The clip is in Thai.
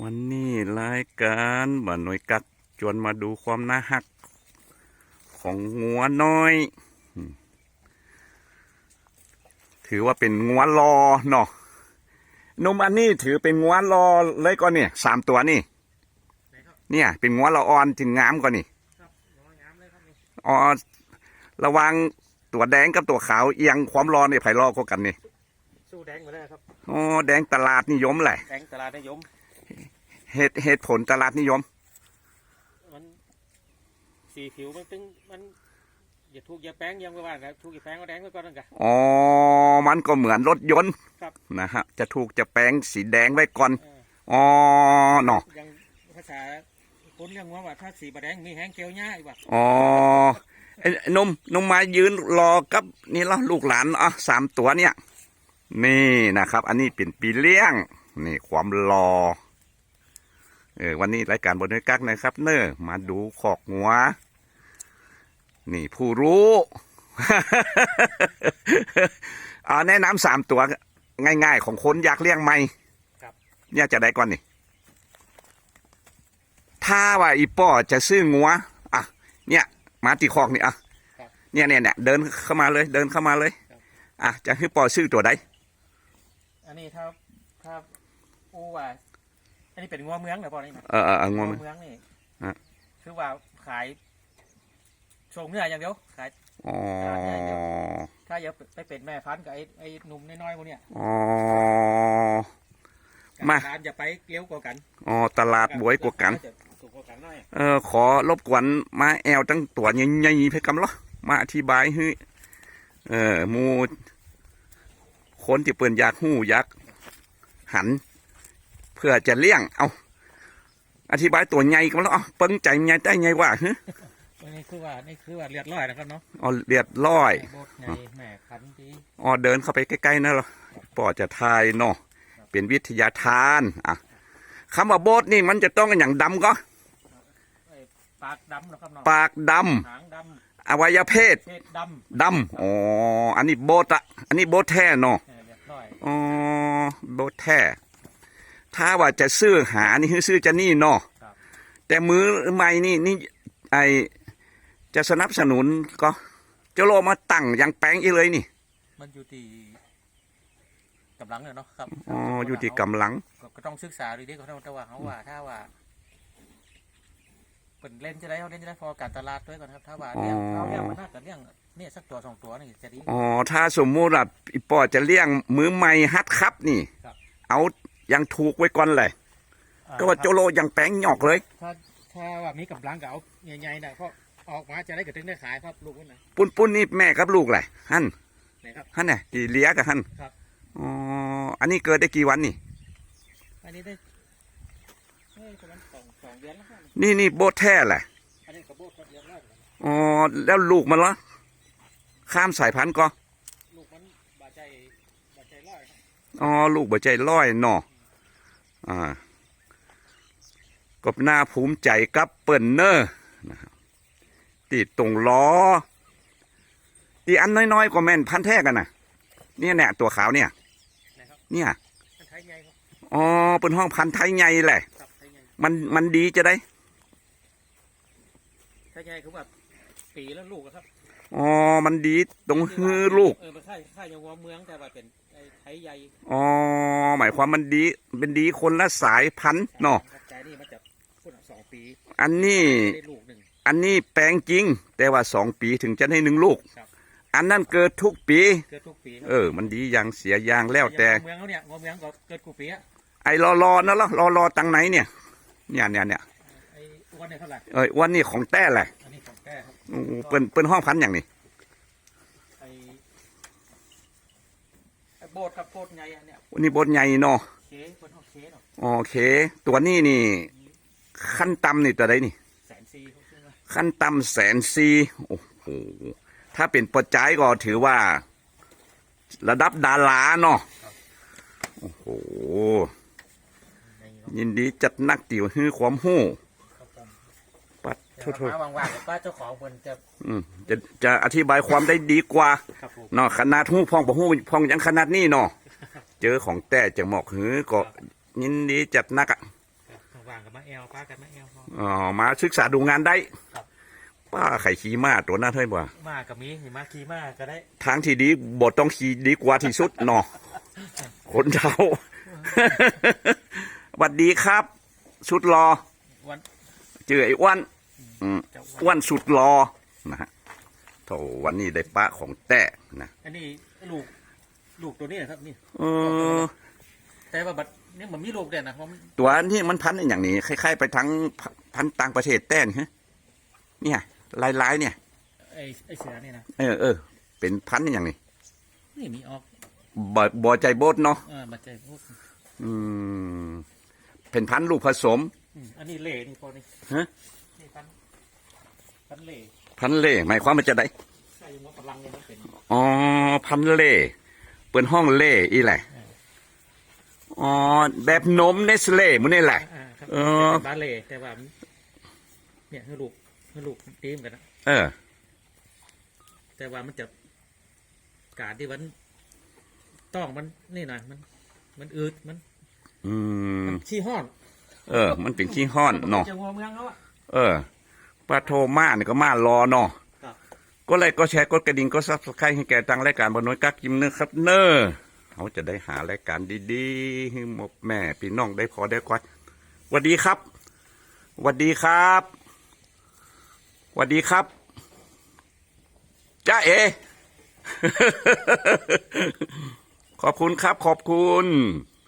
วันนี้รายการบ่หน่วยกักจวนมาดูความน่าหัก ของงัวน้อยอืมถือว่าเป็นงัวรอเนาะนมอันนี้ถือเป็นงัวรอเลยก่อนเนี่ยสามตัวนี่เนี่ย เป็นงัวละอ่อนจึงงามกว่านี่ครับน้อยงามเลยครับนี่อ๋อระหวังตัวแดงกับตัวขาวเอียงความรอเนี่ยไผ่รอกว่ากันนี่สู้แดงมาได้ครับอ๋อแดงตลาดนิยมแหละแดงตลาดนิยม เหตุเหตุผลตลาดนิยม มันสีผิวมันตึงมันอย่าถูกอย่าแป้งยังไงว่าครับถูกอย่าแป้งก็แดงไว้ก่อนนั่นกะอ๋อ มันก็เหมือนรถยนต์ครับนะฮะ จะถูกจะแปลงสีแดงไว้ก่อน เอออ๋อเนาะยังภาษาคนเรียกว่าว่าถ้าสีบะแดงมีแห้งเกลียวหญ้าอีกว่าอ๋อไอ้ไอ้นมนมมายืนรอกับนี่ละลูกหลานอะสามตัวเนี่ย นี่นะครับ อันนี้เป็นปีเลี้ยง นี่ความรอ เออวันนี้รายการบนด้วยกักนะครับ เนอมาดูขอกหัว นี่ผู้รู้ เอาแนะนำสามตัวง่าย ๆ ของคนอยากเลี้ยงไหมครับเนี่ยจะได้ก่อนนี่ ถ้าว่าอีป้อจะซื้องัวอะเนี่ยมาตีคอกนี่อะครับเนี่ยเนี่ยเนี่ยเดินเข้ามาเลยเดินเข้ามาเลยครับอะจะให้ป้อซื้อตัวใดอันนี้ถ้าถ้าอู้ว่า อันนี้เป็นงัวเมืองเหรอพ่อนี่นะเออเออเอองัวงัมัวนเมืองนี่ฮะ คือว่าขายส่งเนื้ออย่างเดียวขาย อ๋อถ้าอย่าไปเป็นแม่พันธุ์กับไอ้ไอ้หนุ่มน้อยๆพวกเนี้ยอ๋อการมาทานอย่าไปเกลี้ยวกว่ากันอ๋อตลาดบวยกว่ากันจะถูกกว่ากันหน่อยเออขอรบกวนมาแอลตั้งตัวใหญ่ๆเพื่อกำลังมาอธิบายให้เออหมูคนที่เปิ่นอยากหู้อยากหันเพื่อจะเลี้ยง เอาอธิบายตัวใหญ่กันแล้วเอาเปิ้งใจใหญ่ได้ไงวะฮะนี่คือว่านี่คือว่าเลือดร้อยนะครับเนาะอ๋อเรียดร้อยโบดในแม่คันที่อ๋อเดินเข้าไปใกล้ๆนะเหรอปอจะทายเนาะเป็นวิทยาทานอะคำว่าโบสนี่มันจะต้องอย่างดำก็ไอ้ปากดำนะครับเนาะปากดหางดำอวัยวะเพศำเพศดดำอ๋ออันนี้โบสอะอันนี้โบสแท้เนาะำเออเลือดร้อยอ๋อโบสแท้ ถ้าว่าจะซื้อหานี่คือซื้อจะนี่เนาะครับแต่มือใหม่นี่นี่ไอจะสนับสนุนก็จะโลมาตั้งอยังแปลงอีกเลยนี่ มันอยู่ที่กำลังเนี่ยเนาะครับอ๋ออยู่ที่กำลัง ก็ก็ต้องศึกษาดูดีก็ต้องแต่ว่าเขาว่าถ้าว่าเป็นเล่นจะได้เขาเล่นจะได้พอการตลาดด้วยก่อนครับ ถ้าว่าเลี้ยงอ๋อเขาเลี้ยงมันน่าจะเลี้ยงเนี่ยสักตัวสองตัวนี่จะดีอ๋อถ้าสมมุติว่าอีปอจะเลี้ยงมือใหม่ฮัดครับนี่ครับเอา ยังถูกไว้ก่อนเลยอ่าก็ว่าโจโลยังแป้งหยอกเลย ถ้าถ้าว่ามีกำลังก็เอาใหญ่ๆนะเพราะออกมาจะได้กระตึงได้ขายครับลูกมันนะปุ้นปุ้นนี่แม่กับลูกแหละฮั่นนะครับฮั่นเนี่ยที่เลี้ยกับฮั่นครับอ๋ออันนี้เกิดได้กี่วันนี่อันนี้ได้เอ้ยประมาณสองสองเดือนแล้วครับนี่นี่โบทแท้แหละอันนี้กระโบกครับเดือนแรกนะอ๋อแล้วลูกมันละข้ามสายพันธุ์ก็ลูกมันบาดใจบาดใจร้อยครับอ๋อลูกบ่ใจร้อยเนาะ อ่าก็น่าภูมิใจกับเปิ้นเนอร์นะครับติดตรงล้อตีอันน้อยๆก็แม่นพันธุ์แท้กันนะเนี่ยเนี่ยตัวขาวเนี่ยนะครับเนี่ยมันไทยใหญ่ครับอ๋อเป็นห้องพันธุ์ไทยใหญ่แหละครับไทยใหญ่มันมันดีจะได้ไทยใหญ่คือแบบปีแล้วลูกอะครับอ๋อมันดีตรงฮือลูกเออมันค่ายค่ายยังวอเมืองแต่ว่าเป็น ไอ้ไทยใหญ่อ๋อหมายความมันดีเป็นดีคนละสายพันธุ์เนาะครับแต่นี่มันจะพูดสองปีอันนี้ได้ลูกหนึ่งอันนี้แปลงจริง แต่ว่าสองปีถึงจะได้หนึ่งลูก ครับอันนั้นเกิดทุกปี เกิดทุกปีครับเออ มันดีอย่างเสียอย่างแล้วแต่เมืองเขาเนี่ยงอเมืองก็เกิดกูปีอะไอ้รอรอนั่นละรอรอตังไหนเนี่ยเนี่ยเนี่ยเนี่ยไอ้อ้วนเนี่ยเท่าไหร่เอ้ยวันนี้ของแต้แหละอันนี้ของแก้ครับอู้เปิ้นเปิ้นห้องพันธุ์อย่างนี้ ไอ้ไอ้ โบดครับโบดใหญ่อันเนี่ยวันนี้บทใหญ่เนาะเคคนห้องเคเนาะโอเค ตัวนี้นี่ ขั้นต่ำนี่ตัวใดนี่ แสนซีเขาซื้อมาขั้นต่ำแสนซีโอ้โหถ้าเป็นปัจจัยก็ถือว่า ระดับดาราเนาะโอ้โห ในเนาะ ยินดีจัดนักติวฮื้อความหู้ครับผม ปัดเดี๋โทยวษมาว่างๆเดี๋ยวป้าเจ้าของคนจะๆอืมจะจะอธิบายความได้ดีกว่าครับผมเนาะขนาดหู้พองบ่หู้พองยังขนาดนี้เนาะเจอของแต่จะหมอกหือก็ยินดีจัดนักอะคแอลพากันมาแอลพอ อ๋อมาศึกษาดูงานได้ครับ ป้าไข่ขี่ม้าตัวนั้นเท่าไหร่บ่มากับมีหิมะขี่มาก็ได้ทางที่ดีบทต้องขี่ดีกว่าที่สุดเนาะคนเท่าสวัสดีครับ สุดรอวัน เจอไอ้อ้วน อืมเจ้าอ้วนสุดรอนะฮะโถวันนี้ได้ป้าของแต้นะอันนี้ลูกลูกตัวนี้นะครับนี่เออแต่ว่าบัดนี่มันมีลูกเด่นนะเพราะมันตัวนี้มันพันธุ์อย่างนี้คล้ายๆ ไปทั้งพันธุ์ต่างประเทศแต้นฮะเนี่ยลายๆเนี่ยไอ้ไอ้เสือนี่นะเออเออเป็นพันธุ์อย่างนี้นี่มีออกบ่บ่ใจโบดเนาะเออมาใจพวกอืมเป็นพันธุ์ลูกผสมอืมอันนี้เล่นี่พอนี่ฮะนี่ พันพันเล่พันธุ์เล่หมายความว่าจะได้ใช่ยังว่าพลังเนี่ยมันเป็นอ๋อพันธุ์เล่เปิดห้องเล่อีแหละอ๋อแบบนมเนสเล่มันนี่แหละอ่าครับเออเป็นบาเล่แต่ว่ามันเนี่ยให้ลูกให้ลูกตีมกันนะเออ แต่ว่ามันจะการที่มันต้องมันนี่หน่อยมัน มันอืดมัน อืมมันขี้ห้อน เออ มันเป็นขี้ห้อนเนาะจะงัวเมืองแล้วอะเออ ปลาโทมาเนี่ยก็มารอเนาะครับก็ไลค์ก็แชร์กดกระดิ่งก็ซับสไครต์ให้แก่ทางรายการบนน้อยกักกิมเนอร์ครับเนอร์เขาจะได้หารายการดีๆให้หมดแม่พี่น้องได้พอได้ควัดสวัสดีครับสวัสดีครับสวัสดีครับจ้าเอ ขอบคุณครับ ขอบคุณ